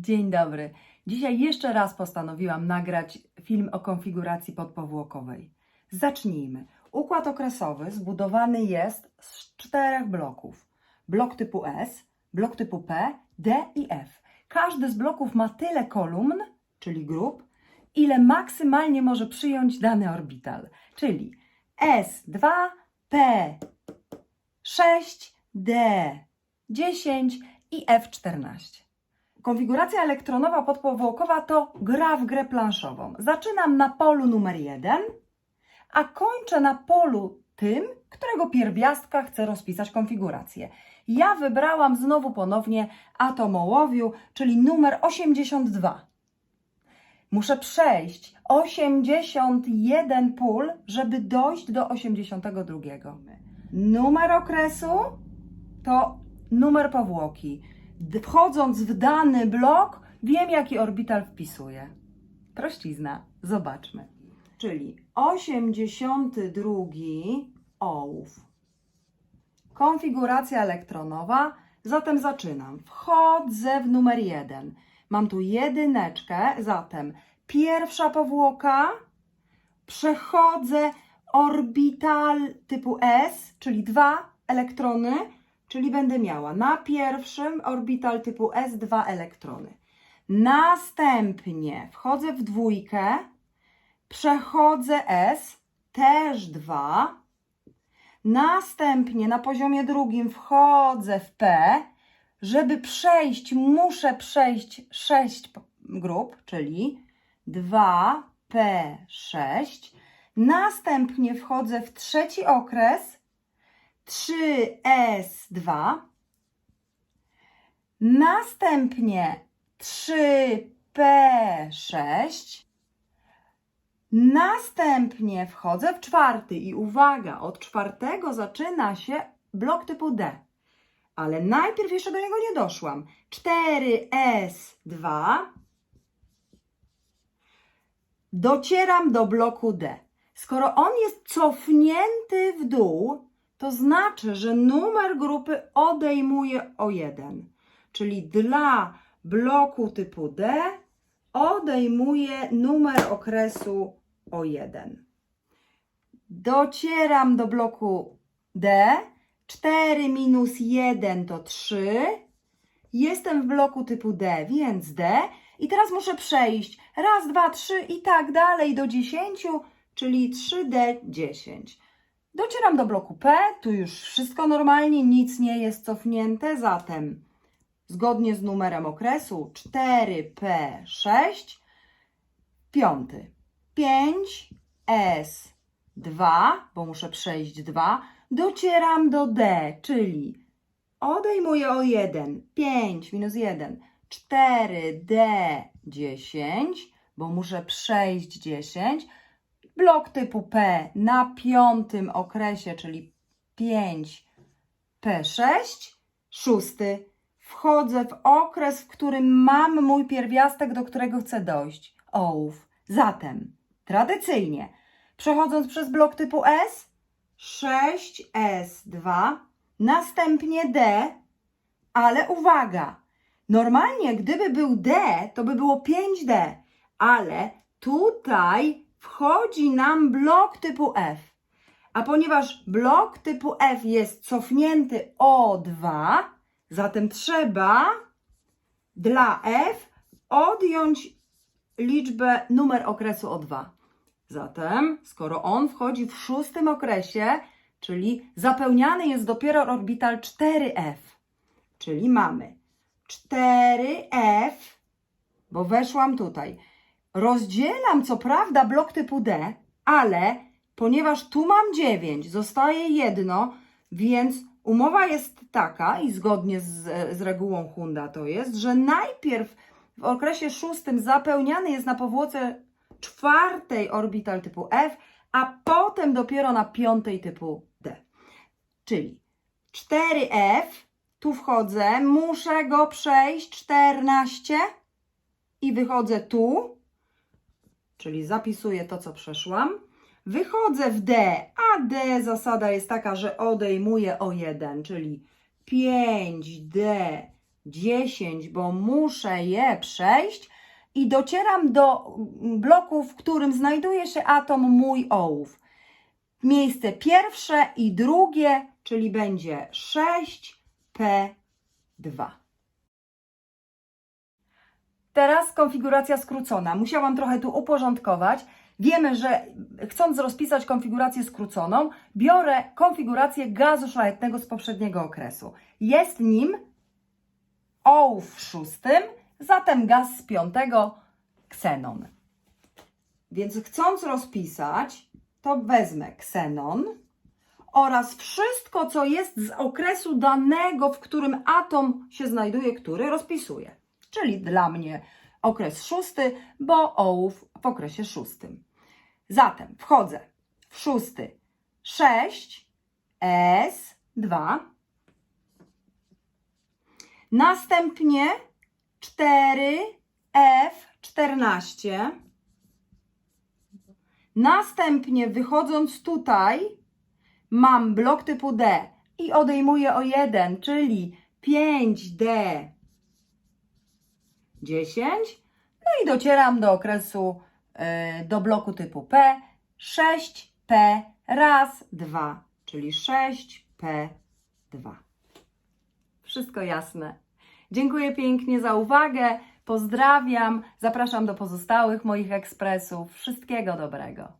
Dzień dobry. Dzisiaj jeszcze raz postanowiłam nagrać film o konfiguracji podpowłokowej. Zacznijmy. Układ okresowy zbudowany jest z czterech bloków. Blok typu S, blok typu P, D i F. Każdy z bloków ma tyle kolumn, czyli grup, ile maksymalnie może przyjąć dany orbital, czyli S2, P6, D10 i F14. Konfiguracja elektronowa podpowłokowa to gra w grę planszową. Zaczynam na polu numer 1, a kończę na polu tym, którego pierwiastka chcę rozpisać konfigurację. Ja wybrałam znowu ponownie atom ołowiu, czyli numer 82. Muszę przejść 81 pól, żeby dojść do 82. Numer okresu to numer powłoki. Wchodząc w dany blok, wiem jaki orbital wpisuję. Prościzna, zobaczmy. Czyli 82 ołów. Konfiguracja elektronowa. Zatem zaczynam. Wchodzę w numer 1. Mam tu jedyneczkę, zatem pierwsza powłoka. Przechodzę orbital typu S, czyli dwa elektrony, czyli będę miała na pierwszym orbital typu S dwa elektrony. Następnie wchodzę w dwójkę, przechodzę S, też dwa. Następnie na poziomie drugim wchodzę w P. Żeby przejść, muszę przejść 6 grup, czyli 2P6. Następnie wchodzę w trzeci okres 3S2. Następnie 3P6. Następnie wchodzę w czwarty i uwaga, od czwartego zaczyna się blok typu D. Ale najpierw jeszcze do niego nie doszłam. 4S2. Docieram do bloku D. Skoro on jest cofnięty w dół, to znaczy, że numer grupy odejmuje o 1. Czyli dla bloku typu D odejmuje numer okresu o 1. Docieram do bloku D. 4 minus 1 to 3. Jestem w bloku typu D, więc D. I teraz muszę przejść raz, dwa, trzy i tak dalej do 10, czyli 3D10. Docieram do bloku P, tu już wszystko normalnie, nic nie jest cofnięte, zatem zgodnie z numerem okresu 4P6, piąty. 5S2, bo muszę przejść 2, docieram do D, czyli odejmuję o 1, 5 minus 1, 4D10, bo muszę przejść 10, blok typu P na piątym okresie, czyli 5P6, szósty. Wchodzę w okres, w którym mam mój pierwiastek, do którego chcę dojść. Ołów. Zatem, tradycyjnie, przechodząc przez blok typu S, 6S2, następnie D, ale uwaga, normalnie gdyby był D, to by było 5D, ale tutaj wchodzi nam blok typu F. A ponieważ blok typu F jest cofnięty o 2, zatem trzeba dla F odjąć liczbę, numer okresu o 2. Zatem, skoro on wchodzi w szóstym okresie, czyli zapełniany jest dopiero orbital 4F, czyli mamy 4F, bo weszłam tutaj. Rozdzielam co prawda blok typu D, ale ponieważ tu mam 9, zostaje jedno, więc umowa jest taka i zgodnie z, z regułą Hunda to jest, że najpierw w okresie szóstym zapełniany jest na powłoce czwartej orbital typu F, a potem dopiero na piątej typu D. Czyli 4F, tu wchodzę, muszę go przejść 14 i wychodzę tu, czyli zapisuję to, co przeszłam. Wychodzę w D, a D zasada jest taka, że odejmuję o 1, czyli 5D 10, bo muszę je przejść i docieram do bloku, w którym znajduje się atom mój ołów. Miejsce pierwsze i drugie, czyli będzie 6P2. Teraz konfiguracja skrócona. Musiałam trochę tu uporządkować. Wiemy, że chcąc rozpisać konfigurację skróconą, biorę konfigurację gazu szlachetnego z poprzedniego okresu. Jest nim ołów w szóstym, zatem gaz z piątego ksenon. Więc chcąc rozpisać, to wezmę ksenon oraz wszystko, co jest z okresu danego, w którym atom się znajduje, który rozpisuję. Czyli dla mnie okres szósty, bo ołów w okresie szóstym. Zatem wchodzę w szósty. 6 S2 Następnie 4 F14 Następnie wychodząc tutaj mam blok typu D i odejmuję o 1, czyli 5D 10. No i docieram do okresu, y, do bloku typu P 6P raz, dwa, czyli 6P2. Wszystko jasne. Dziękuję pięknie za uwagę. Pozdrawiam. Zapraszam do pozostałych moich ekspresów. Wszystkiego dobrego.